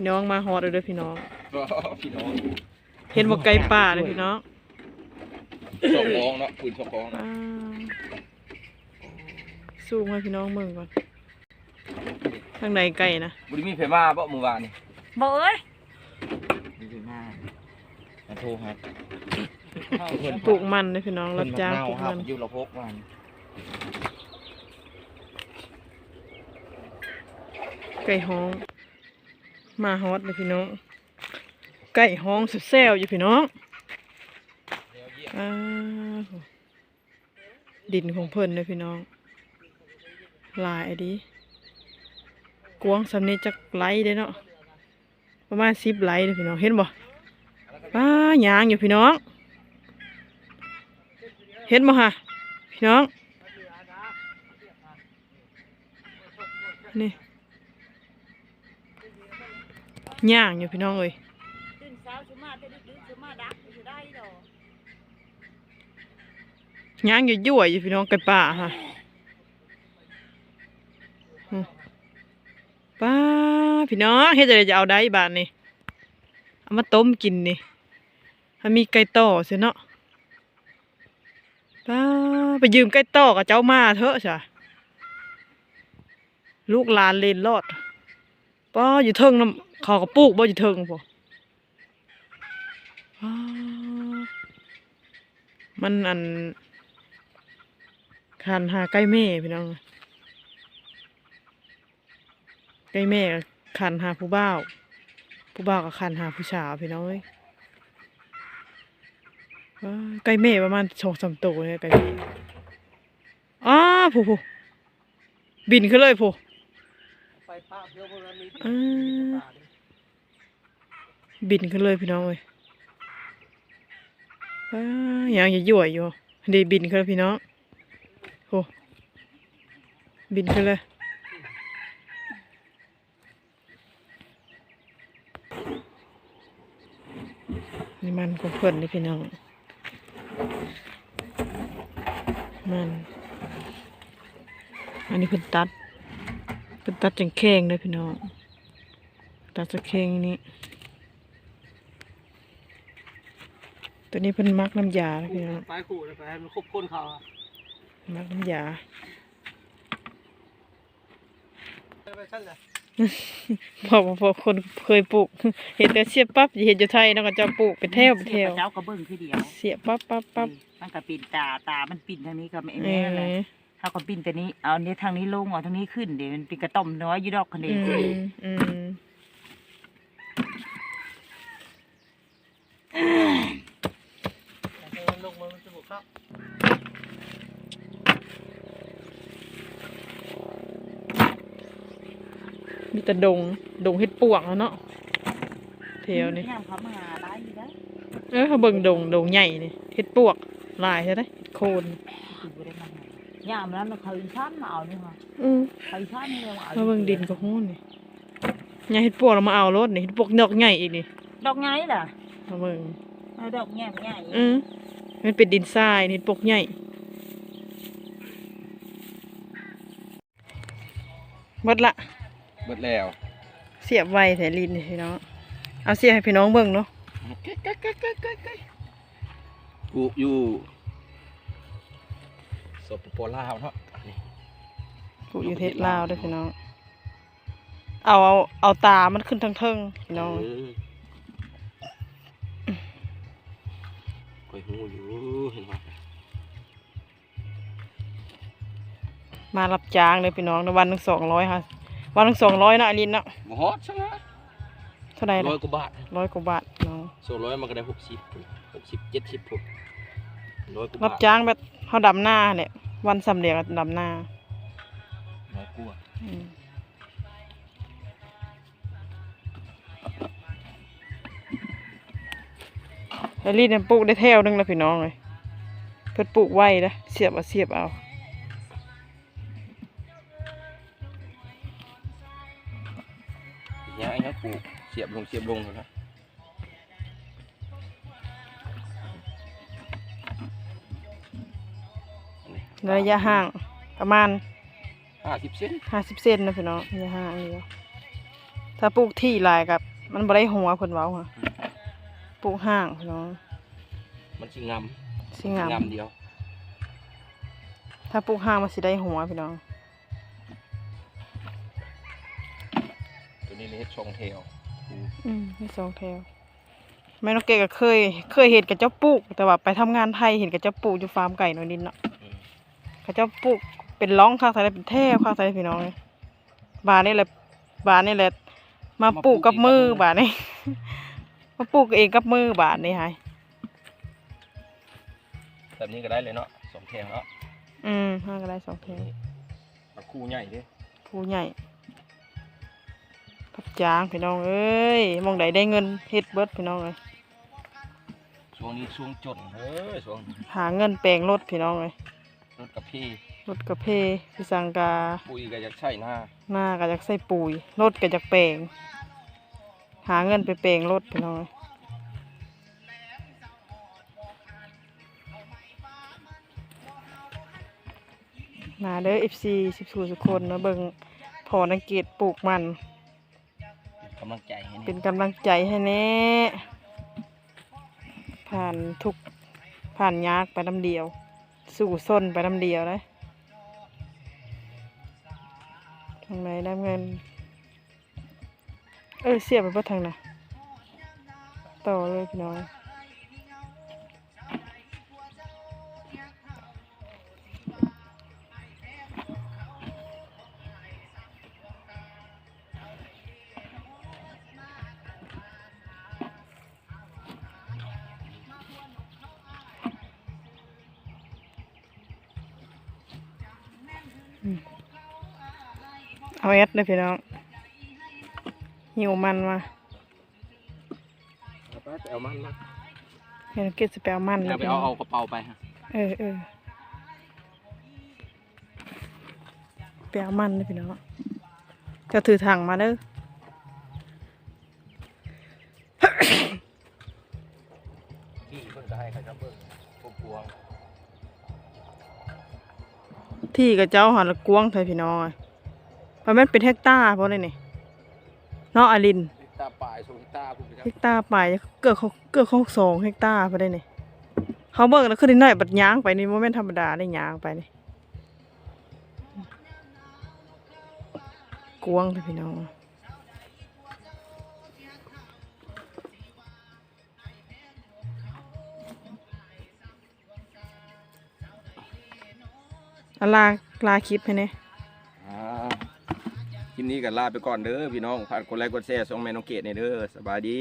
พี่น้องมาฮอดเลยเด้อพี่น้อง พี่น้องเห็นบ่ไก่ป่าเลยพี่น้องสองกองเนาะปืนสองกองอ่าสู้มาพี่น้องเมืองก่อนทางใดไก่นะบุรีมีไฟมาบ่เมื่อวานนี่บ่เอ้ยมีไฟมามาโทรครับปลูกมันเลยพี่น้องรับจ้างปลูกมันอยู่ละพกวันไก่ฮ้อง มาฮอดเลยพี่น้องไก่ฮ้องสุดแซวอยู่พี่น้องอดินของเพิ่นเลยพี่น้อง ลายดีกวางสำเนีจักไหลเด้เนาะประมาณสิบไหลเลยพี่น้องเห็นบ่ป้าหยางอยู่พี่น้อง เห็นบ่ฮะพี่น้องนี่ ย่างอยู่พี่น้องเอ้ยตื่นเช้าชุมาแต่ดึกๆชุมาดักอยู่ได้ดอกย่างอยู่ยั่วอยู่พี่น้องไก่ป่าฮะป้าพี่น้องเฮ็ดจะได้จะเอาได้บาทนี่เอามาต้มกินนี่ถ้ามีไก่ต่อเสียเนาะป้าไปยืมไก่ต่อกับเจ้ามาเถอะจ้ะลูกหลานเลนรอดป้าอยู่เทิงน้ำ เขากระปุกบ่อยู่เทิงพอป้ามันอันคันหาใกล้แม่พี่น้องใกล้แม่ก็คันหาผู้บ่าวผู้บ่าวก็คันหาผู้สาวพี่น้องเอ้ยว้าใกล้แม่ประมาณสองสามตัวเลยใกล้แม่อ้าผู้ผู้บินขึ้นเลยผู้ บินขึ้นเลยพี่น้องเอ้ยอ้ายังจะยั่วอยู่ดีบินขึ้นแล้วพี่น้องโหบินขึ้นเลยนี่มันของเพื่อนนี่พี่น้อง มัน อันนี้เพิ่นตัดเป็นตัดจังแข้งเลยพี่น้อง ตัดจังแข้งนี้ ตัวนี้เป็นมักน้ำยาเลยพี่น้องไปขู่เลยไปให้มันครบคนเขาอะมักน้ำยาไปชั้นเลยพอพอคนเคยปลูก เห็นแต่เสียบปั๊บอย่าเห็นอยู่ไทยเนาะก็จะปลูกเป็นแถวเป็นแถวเจ้าก็เบิ่งคือเดียว เสียบปั๊บปั๊บปั๊บมันก็ปิ่นตาตา มันปิ่นทางนี้ก็ไม่เอแม่เลยอถ้าก็ปิ่นแต่นี้ เอาเนี้ยทางนี้ลงเอาทางนี้ขึ้นเดี๋ยวมันเป็นกระต่อมน้อยอยู่ดอกคันเดีอืยว มอืม ล งมามันจะบุกครับมีแต่ดง ดงเฮ็ดปวกแล้วเนาะแถวนี้ย่ามเขามาหาร้ายอยู่ได้เออเขาเบิ่งดง ดงใหญ่นี่เฮ็ดปวกหลายใช่ไหมเฮ็ดโคนคือบ่ได้มาหาย่ามแล้วเขาอีชั้นมาเอานี่ค่ะอืมเขาอีชั้นนี่มาเอามาเบิ่งดินก็ฮู้นี่ใหญ่เฮ็ดปวกเรามาเอารถนี่เฮ็ดปวกดอกใหญ่อีกนี่ดอกไงล่ะมาเบิ่งเอาดอกแง่มใหญ่อืม มันเป็นดินทรายนี่เฮ็ดปวกใหญ่หมดละเบิดแล้วเสียบไว้แถลินนี่พี่น้องเอาเสียบให้พี่น้องเบิ่งเนาะปลูกอยู่สปปลาวเนาะนี่ปลูกอยู่เทศลาวเด้อพี่น้องเอาเอาเอาตามันขึ้นทั้งเทิงพี่น้อง เออ คอยหูอยู่เห็นไหมมารับจ้างเลยพี่น้องในวันหนึ่งสองร้อยค่ะ วันหนึ่งสองร้อยนะอลินเนาะบ่ฮอดใช่ไหมเท่าไหร่ร้ละอยกว่าบาทร้อยกว่าบาทน้องสองร้อยมันก็ได้หกสิบหกสิบเจ็ดสิบพุ่นร้อยกว่ารับาบทจ้างแบบเขาดำหน้าเนี่ยวันสำเร็จดำหน้า อลินเนี่ยปลูกได้แถวหนึงแล้วพี่น้องเลยเพิ่นปลูกไว้นะเสียบเอาเสียบเอาอย่างไอ้ครับปลูกเสียบลงเสียบลงนะระยะห่างประมาณห้าสิบเซนห้าสิบเซนนะพี่น้องระยะห่างเดียวถ้าปลูกที่หลายกับ มันบ่ได้หัวเพิ่นเว้าค่ะ ปลูกห้างพี่น้อง มันสิงามสิงาม งามเดียว ถ้าปลูกห้างมันสิได้หัวพี่น้อง ตัวนี้เฮ็ดชงเทลอืมมีสองแถวแม่นกเกดก็เคย เคยเห็นกับเจ้าปลูก แต่ว่าไปทำงานไทยเห็นกับเจ้าปลูกอยู่ฟาร์มไก่หน่อยนิดเนาะเขาเจ้าปลูกเป็นร้องข้างใส่เป็นแท่ข้างใส่พี่น้องเลยบานนี่แหละบานนี่แหละ มาปลูกกับมือบานนี่ มาปลูกเองกับมือบานนี่ฮะแบบนี้ก็ได้เลยเนาะสองแทงเนาะอืมห้างก็ได้สองแถวเอาคู่ใหญ่เด้ผู้ใหญ่พับจางพี่น้องเอ้ยหมองใดได้เงินเฮ็ดเบิดพี่น้องเลยช่วงนี้ช่วงจนเฮ้ยช่วงหาเงินแปลงรถพี่น้องเลยรถกับพี่รถกระเพพี่สังกา ปุยก็อยากใช่หน้าหน้าก็อยากใส่ปุ๋ยรถก็อยากแปลง หาเงินไปแปลงรถพี่น้องเอ้ยมาเด้อ FC สิบสูทุกคนมาเบิ่งพอนังเกตปลูกมัน กำลังใจให้เป็นี่นกำลังใจให้แน่ผ่านทุกข์ผ่านยากไปน้ำเดียว สู่ส้นไปน้ำเดียวเลยทางไหนได้เงิน เออเสียบไปเพื่อทางนะต่อเลยพี่น้องเอาแอดเลยพี่น้อง หิวมันมาเอาไปเอามันมาเห็นเก็บสเปลมันเลเอายไปพี่เอาน้องเอากระเป๋าไปฮะเออเออเปลมันเลยพี่น้องจะถือถังมาเด้อที่เพิ่นก็ให้ใครครับเบิ่งพวกพวงที่กับเจ้าหันละกวงไทยพี่น้องอะเพราะมันเป็นเฮกตาร์เพราะอะไรนี่ เนาะอาลินตาปลายสูงตาพุ่นไปครัเฮกตาร์ไปเกือบเขาเกือบเขาสองเฮกตาร์เพราะได้นี่เขาเบิกแล้วขึ้นนิดหน่อยบัดย้างไปนี่โมเมนธรรมดาได้ย้างไปนี่กวงไทยพี่น้องอะลาลาคลิปให้เนี่ยอ่าคลิป นี้ก็ลาไปก่อนเด้อพี่น้องฝากกดไลค์กดแชร์ส่งแม่น้องเกดในเด้อสบายดี